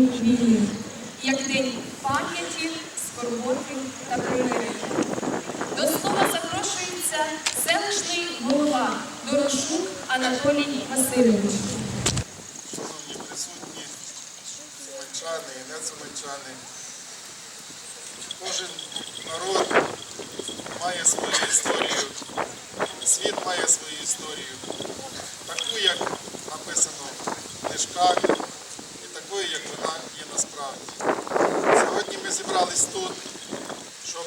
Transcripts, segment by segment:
світової війни, як День пам'яті, скорботи та примирення. До слова запрошується селищний голова Дорошук Анатолій Васильович. Шановні присутні, суманчани і несуманчани, кожен народ має свою історію, світ має свою історію, таку, як написано в книжках, такою, як вона є насправді. Сьогодні ми зібрались тут, щоб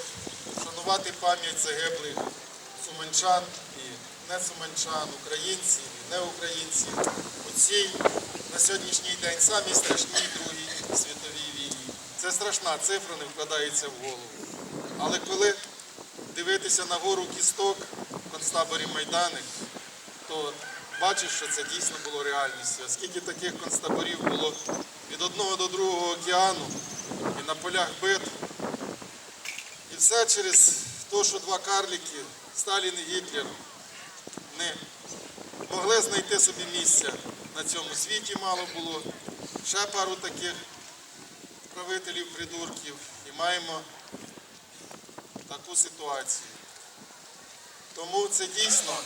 вшанувати пам'ять загиблих суманчан і несуманчан, українців і неукраїнців у цій на сьогоднішній день самій страшній Другій світовій війні. Це страшна цифра, не вкладається в голову. Але коли дивитися на гору кісток в концтаборі Майданик, то бачиш, що це дійсно було реальністю. Скільки таких концтаборів було одного до другого океану і на полях битв. І все через те, що два карліки, Сталін і Гітлер, не могли знайти собі місця на цьому світі мало було. Ще пару таких правителів придурків і маємо таку ситуацію. Тому це дійсно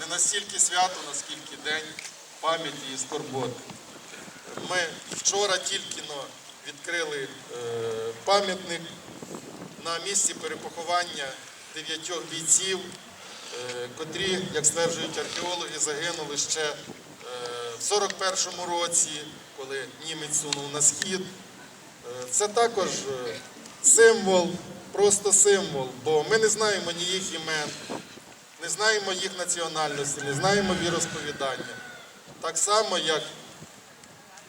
не настільки свято, наскільки день пам'яті і скорботи. Ми вчора тільки відкрили е, пам'ятник на місці перепоховання дев'ятьох бійців, е, котрі, як стверджують археологи, загинули ще е, в 41-му році, коли німець сунув на схід. Це також символ, просто символ, бо ми не знаємо ні їх імен, не знаємо їх національності, не знаємо віросповідання. Так само, як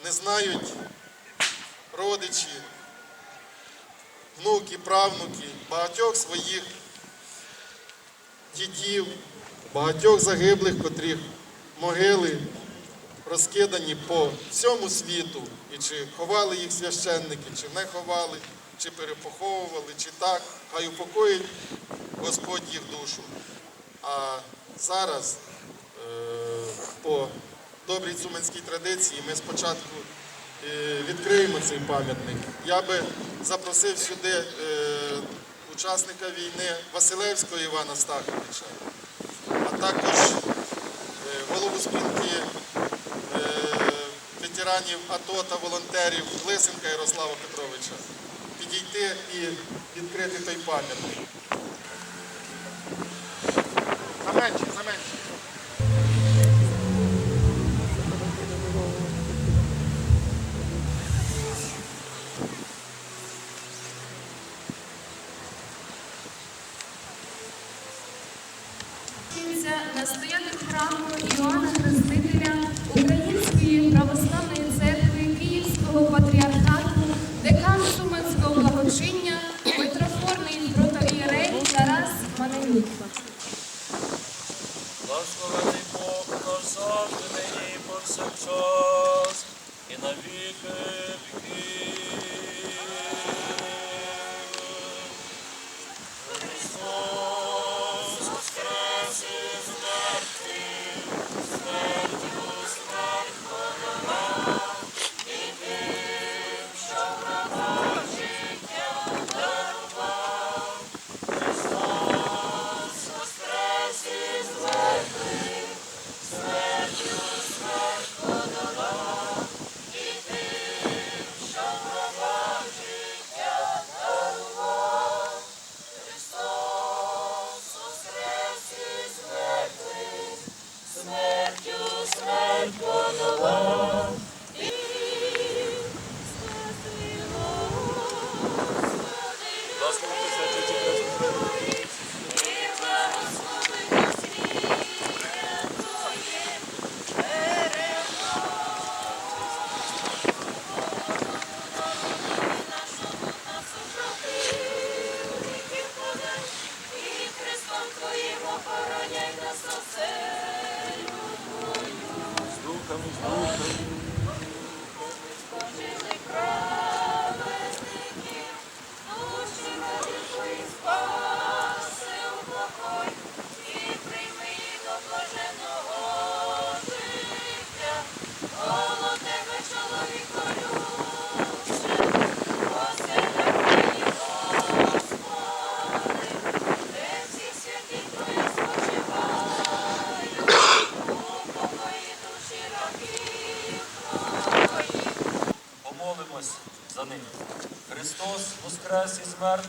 не знають родичі, внуки, правнуки, багатьох своїх дітів, багатьох загиблих, котрих могили розкидані по всьому світу, і чи ховали їх священники, чи не ховали, чи перепоховували, чи так, хай упокоїть Господь їх душу. А зараз е, по добрій цуманській традиції ми спочатку е, відкриємо цей пам'ятник. Я би запросив сюди е, учасника війни Василевського Івана Стаховича, а також е, голову спілки ветеранів АТО та волонтерів Лисенка Ярослава Петровича підійти і відкрити той пам'ятник. Заменше, заменше.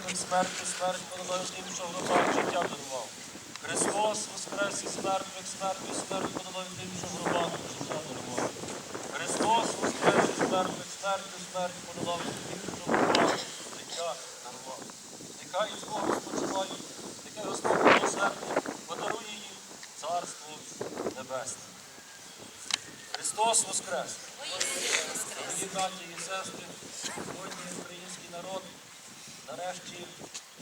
Безсмертних, смертю, смерть подолав тим, що в життя дарував. Христос воскрес із мертвих, смертю, смерть подолав тим, що в життя дарував. Христос воскрес із мертвих, смертю, смерть подолав тим, що в життя дарував. Нехай із Богом спочивають, нехай Господь милосердний подарує їм Царство Небесне. Христос Воскрес! Дорогі браті і сестри, сьогодні український народ нарешті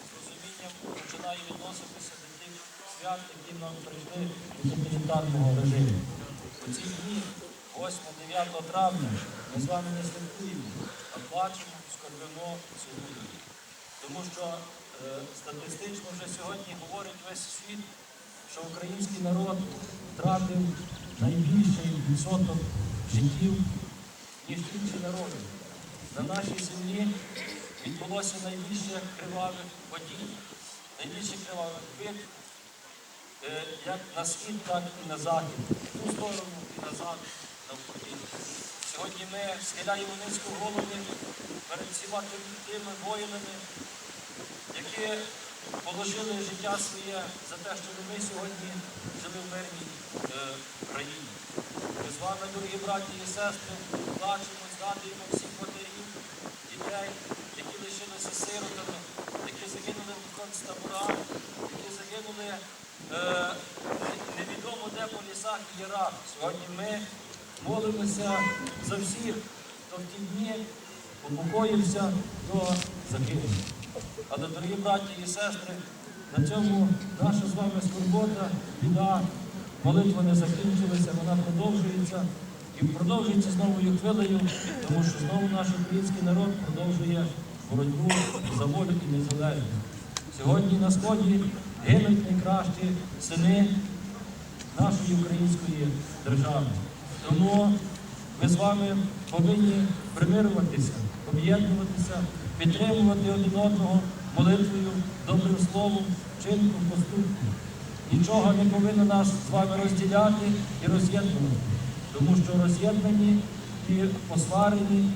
з розумінням починає відноситися до тих свят, які нам прийшли від тоталітарного режиму. У ці дні, 8-9 травня, ми з вами не святкуємо, а плачемо, скорбимо сьогодні. Тому що е, статистично вже сьогодні говорить весь світ, що український народ втратив найбільший відсоток життів, ніж інші народи. На нашій землі відбулося найбільше кривавих подій, найбільше кривавих битв, е, як на схід, так і на захід, в ту сторону і назад, навпаки. Сьогодні ми схиляємо низьку голови перед всіма тими воїнами, які положили життя своє за те, щоб ми сьогодні жили в мирній е, країні. Ми з вами, дорогі браті і сестри, плачемо, згадуємо всіх матерів, дітей, які сиротами, які загинули в концтаборах, які загинули е, невідомо де по лісах і ярах. Сьогодні ми молимося за всіх, хто в ті дні упокоївся, хто загинув. Але, дорогі браті і сестри, на цьому наша з вами скорбота, біда, молитва не закінчилася, вона продовжується і продовжується з новою хвилею, тому що знову наш український народ продовжує боротьбу за волю і незалежність. Сьогодні на сході гинуть найкращі сини нашої української держави. Тому ми з вами повинні примирюватися, об'єднуватися, підтримувати один одного молитвою, добрим словом, вчинком, поступком. Нічого не повинно нас з вами розділяти і роз'єднувати, тому що роз'єднані і посварені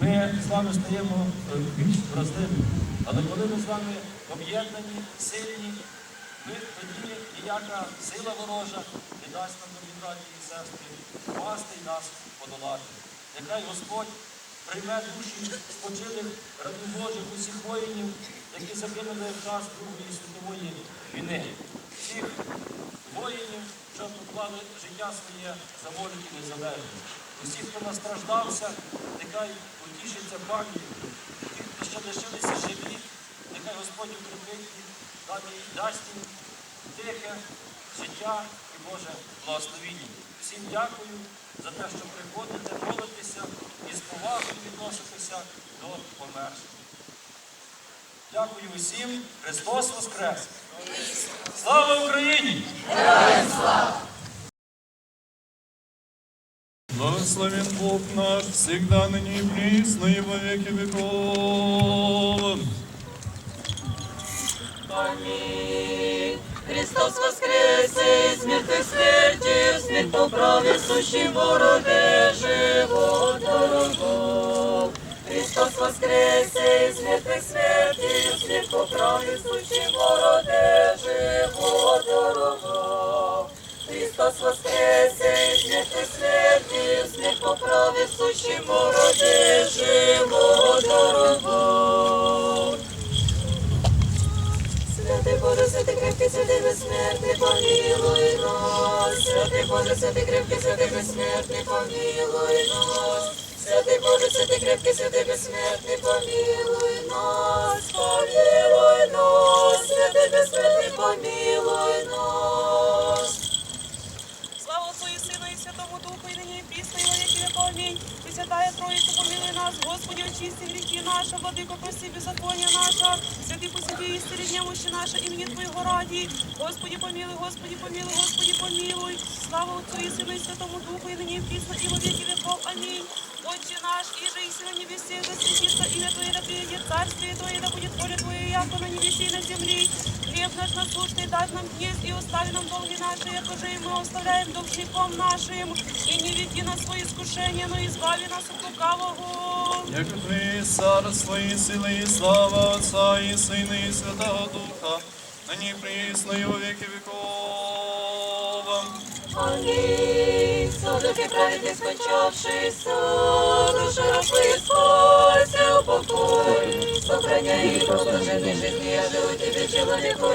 ми з вами стаємо е, більш вразливими. Але коли ми з вами об'єднані, сильні, ми тоді ніяка сила ворожа не дасть нам добрі браті і сестри впасти і нас подолати. Нехай Господь прийме душі спочилих раду Божих усіх воїнів, які загинули в час Другої світової війни. Всіх воїнів, що поклали життя своє за волю і незалежність. Усіх, хто настраждався, нехай утішиться пам'ять. Ті, хто ще лишилися живі, нехай Господь укріпить їх, дасть- їм тихе життя і Боже благословіння. Всім дякую за те, що приходите, молитеся і з повагою відноситеся до померших. Дякую усім. Христос Воскрес! Слава Україні! Благословен Бог наш, всегда ныне и присно, и во веки веков. Аминь. Христос воскресе из мертвых смертью, смерть по праве сущий бороде живот дорогов. Христос воскресе из мертвых смертью, смерть по праве сущий бороде живот дорогов. Христос воскресе мертвых смертью, смерть по праве сущий бороде живот дорогов. Святий Боже, святий крепкий, святий безсмертний, помилуй нас. Святий Боже, святий крепкий, святий безсмертний, помилуй нас. Святий Боже, святий крепкий, святий безсмертний, помилуй нас. Помилуй нас. Святий безсмертний, помилуй віки веков. Амінь. І святая Троїця, помилуй нас, Господи, очисти гріхи наші, владико, прости беззаконня наша, святи посіді і історі мощі наша, імені Твоєго раді. Господи, помилуй, Господи, помилуй, Господи, помилуй. Слава Отцю і Сину і Святому Духу, і нині і пісно, і во віки веков. Амінь. Отче наш, иже и на небесе, да светится имя Твое, да приедет царствие Твое, да будет воля Твоя, яко на небесе и на земле. Хлеб наш насущный дать нам есть, и остави нам долги наши, яко же и мы оставляем должником нашим. И не веди нас свои искушения, но избави нас от лукавого. Як Твої царство і сили, і слава Отця і Сина, і Святого Духа, нині присно і во віки віков. Амінь. Судити праведник скончавшийся, душа рабы спойся, упокой. Сохраняй их продолжение жизни, я живу тебе, человеку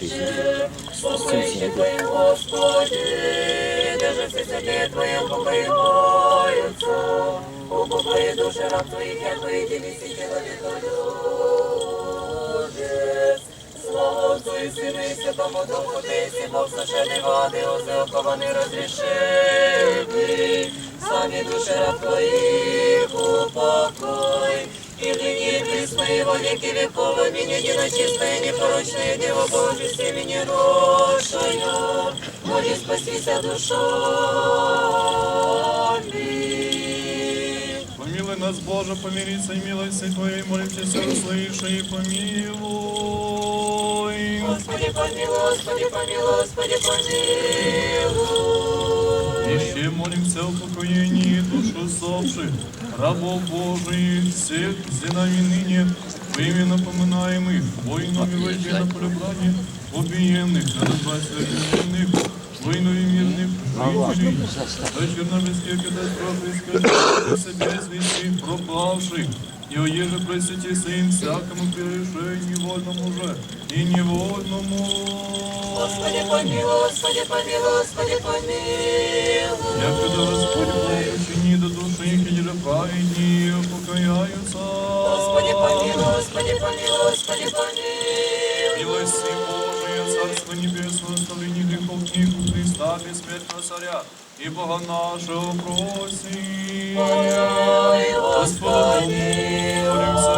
любче. Спокойщик твой, Господи, даже все сердце твое упокояются. Упокои души раб твоих, я твои телеси, человеку любче. Отцу і Сину і Святому Духу, ти всі Бог сошений води, озеокований розрішений. Самі душі раб твоїх упокой. И ныне и присно и во веки веков, аминь, единочистая, непорочная Дева Божия, семени рошая, моли спасися душами. Помилуй нас, Боже, помириться и милости Твоей, молимся, услыши и помилуй. Господи, помилуй, Господи, помилуй, Господи, помилуй. Еще молимся о упокоении душ усопших, рабов Божиих, всех зенами ныне, во имя напоминаемых, воинов и войти на полюбрание, убиенных, на добраться обвиненных, воинов и мирных жителей, до чернобыльских катастроф искать себе звести пропавших, и оеже пресвяти Сын всякому прегрешению вольному же и невольному. Господи, помилуй, Господи, помилуй, Господи, помилуй. Як когда Господь Бог учини до души и праведнее покаяются. Господи, помилуй, Господи, помилуй, Господи, помилуй. Милости Божие, Царство Небесное, оставление грехов книг у Христа, бессмертного царя, и Бога нашего просим. Ой, Господи, молимся.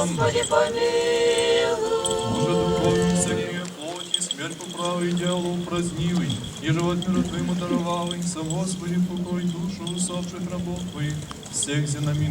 Господи, помилуй. Боже, духовный всякие плоти, смерть поправи, дьявол упразднивый, и живот миротворимо даровавый, сам Господи, покой душу усопших рабов Твоих, всех зенами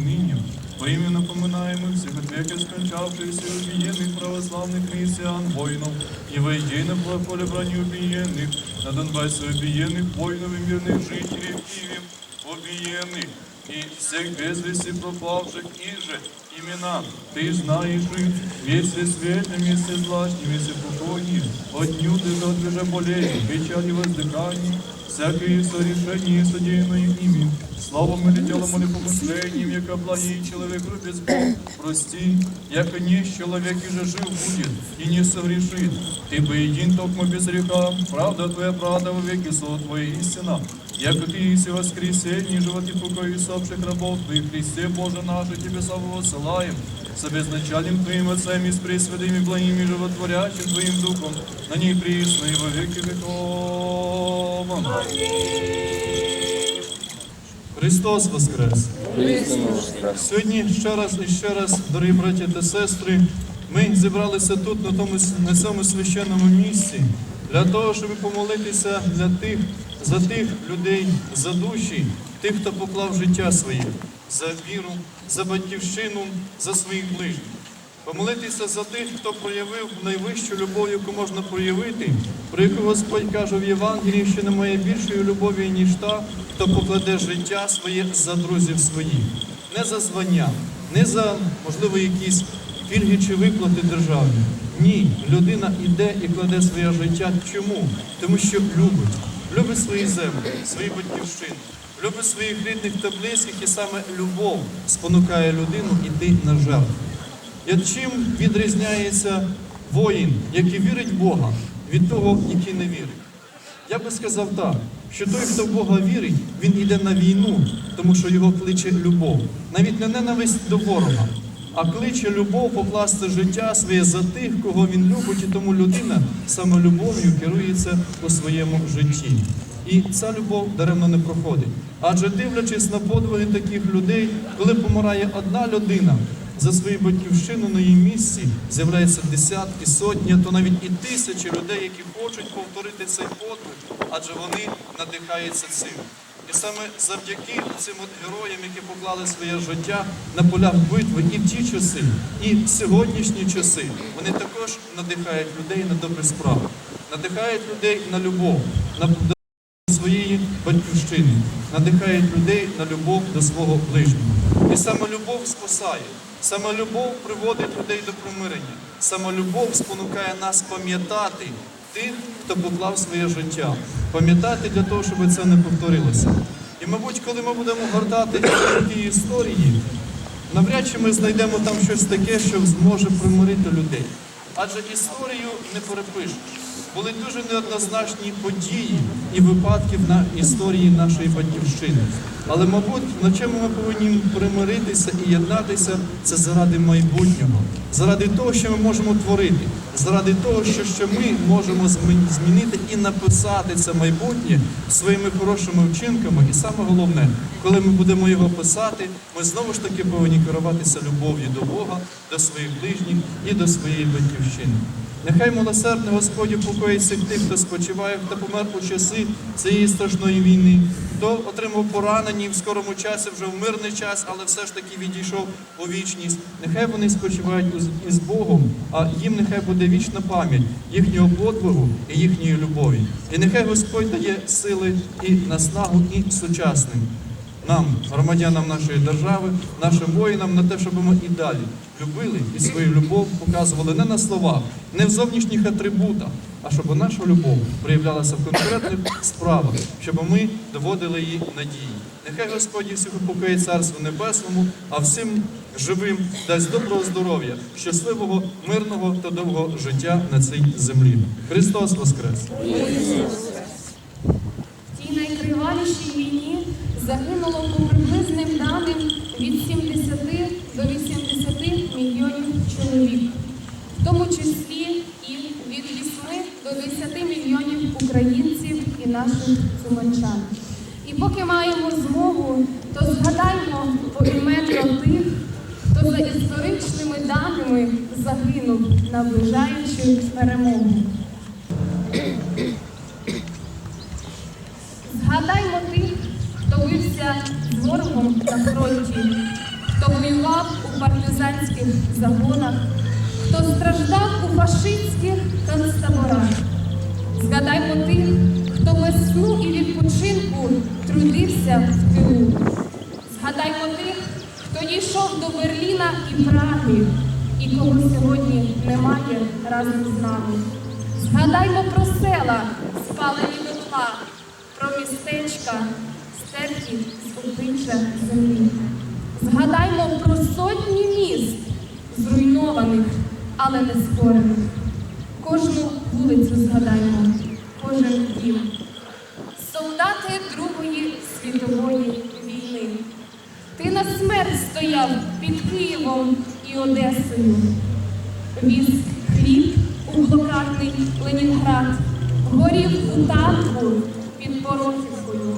ныне, во имя напоминаемых всех от века скончавшихся и убиенных православных христиан, воинов, и войди на поле брани убиенных, на Донбассе убиенных, воинов и мирных жителей в Киеве, убиенных, и всех без вести пропавших, и же имена ты знаешь их, вместе светлым, вместе злачным, вместе покойнее, от нюты до движа болей, печали воздыханий, всякое сорешение, содеянное ими, словом или делом или помышлением, яко благий человек любит Бог, прости, яко не человек и же жив будет, и не согрешит, ты бы един токмо без греха, правда твоя правда во веки, слово твое истина, Яко ты иси воскресенье, живот и покой усопших рабов Твоих, Христе Боже наш, и Тебе славу посылаем, с обезначальным Твоим Отцем и с пресвятыми благими животворящим Твоим Духом, на ней присно и во веки веков. Христос Воскрес! Сьогодні ще раз і ще раз, дорогі браті та сестри, ми зібралися тут, на, тому, на цьому священному місці, для того, щоб помолитися для тих, за тих людей, за душі, тих, хто поклав життя своє, за віру, за батьківщину, за своїх ближніх. Помолитися за тих, хто проявив найвищу любов, яку можна проявити, про яку Господь каже в Євангелії, що немає більшої любові, ніж та, хто покладе життя своє за друзів своїх. Не за звання, не за, можливо, якісь пільги чи виплати державні. Ні, людина йде і кладе своє життя. Чому? Тому що любить. Любить свої землі, свою батьківщину, любить своїх рідних та близьких, і саме любов спонукає людину йти на жертву. І чим відрізняється воїн, який вірить в Бога, від того, який не вірить? Я би сказав так, що той, хто в Бога вірить, він йде на війну, тому що його кличе любов. Навіть не ненависть до ворога, а кличе любов покласти життя своє за тих, кого він любить, і тому людина саме любов'ю керується у своєму житті. І ця любов даремно не проходить. Адже дивлячись на подвиги таких людей, коли помирає одна людина, за свою батьківщину на її місці з'являються десятки, сотні, а то навіть і тисячі людей, які хочуть повторити цей подвиг, адже вони надихаються цим. І саме завдяки цим от героям, які поклали своє життя на полях битви і в ті часи, і в сьогоднішні часи, вони також надихають людей на добрі справи, надихають людей на любов, на батьківщини, надихають людей на любов до свого ближнього. І саме любов спасає, саме любов приводить людей до примирення, саме любов спонукає нас пам'ятати тих, хто поклав своє життя, пам'ятати для того, щоб це не повторилося. І, мабуть, коли ми будемо гортати ті історії, навряд чи ми знайдемо там щось таке, що зможе примирити людей. Адже історію не перепишеш. Були дуже неоднозначні події і випадки на історії нашої батьківщини. Але, мабуть, на чому ми повинні примиритися і єднатися, це заради майбутнього, заради того, що ми можемо творити, заради того, що, що ми можемо змінити і написати це майбутнє своїми хорошими вчинками. І саме головне, коли ми будемо його писати, ми знову ж таки повинні керуватися любов'ю до Бога, до своїх ближніх і до своєї батьківщини. Нехай милосердний Господь упокоїть тих, хто спочиває, хто помер у часи цієї страшної війни, хто отримав поранені в скорому часі, вже в мирний час, але все ж таки відійшов у вічність. Нехай вони спочивають із Богом, а їм нехай буде вічна пам'ять їхнього подвигу і їхньої любові. І нехай Господь дає сили і наснагу, і сучасним нам, громадянам нашої держави, нашим воїнам, на те, щоб ми і далі любили і свою любов показували не на словах, не в зовнішніх атрибутах, а щоб наша любов проявлялася в конкретних справах, щоб ми доводили її надії. Нехай Господь їх всіх упокоїть Царству Небесному, а всім живим дасть доброго здоров'я, щасливого, мирного та довгого життя на цій землі. Христос Воскрес! В тій найкривавішій війні загинуло по приблизним даним від 70 до 80 мільйонів чоловік, в тому числі і від 8 до 10 мільйонів українців і наших сумачан. І поки маємо змогу, то згадаймо поіменно тих, хто за історичними даними загинув, наближаючи перемогу. І Праги, і кого сьогодні немає разом з нами. Згадаймо про села, спалені дотла, про містечка, стерті з обличчя землі. Згадаймо про сотні міст, зруйнованих, але не скорених. Кожну вулицю згадаймо, кожен дім. Солдати Другої світової смерть стояв під Києвом і Одесою. Віз хліб у блокадний Ленінград, горів у танку під Порохівкою.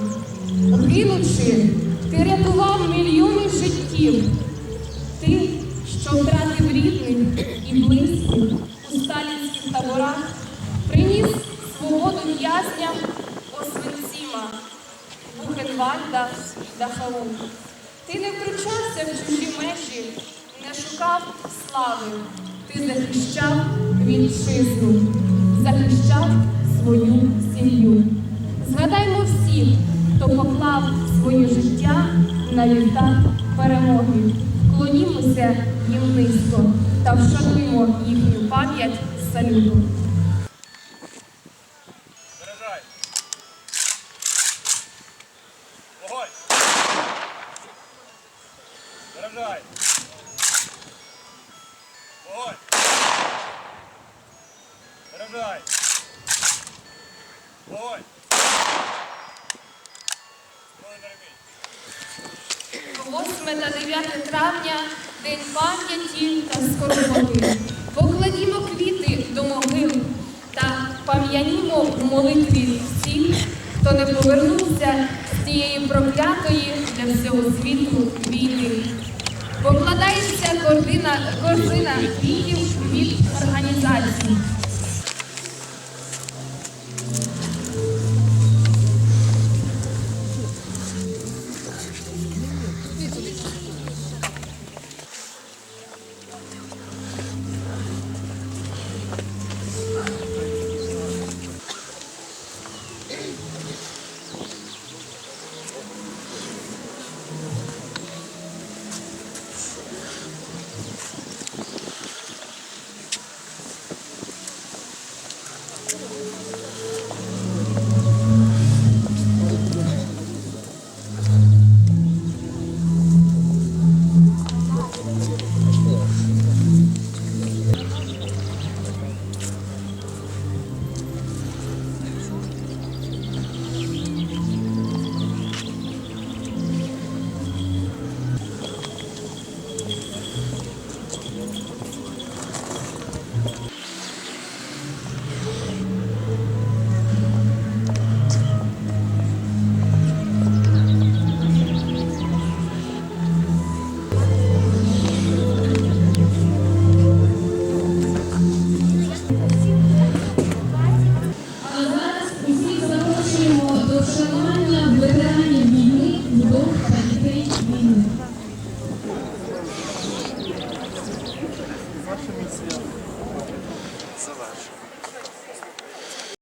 Гинучи, ти рятував мільйони життів. Ти, що втратив рідних і близьких у сталінських таборах, приніс свободу в'язням Освенціма, Бухенвальда, Дахау. Ти не втручався в чужі межі, не шукав слави. Ти захищав вітчизну, захищав свою сім'ю. Згадаймо всіх, хто поклав своє життя на вівтар перемоги. Вклонімося їм низько та вшануємо їхню пам'ять салютом. Заряджай. Вогонь. Заряджай. Вогонь. Заряджай. Ремінь. 8 та 9 травня День пам'яті та скорботи. Покладімо квіти до могил та пам'янімо в молитві всіх, хто не повернувся з цієї проклятої для всього світу війни. Покладається корзина, корзина. квітів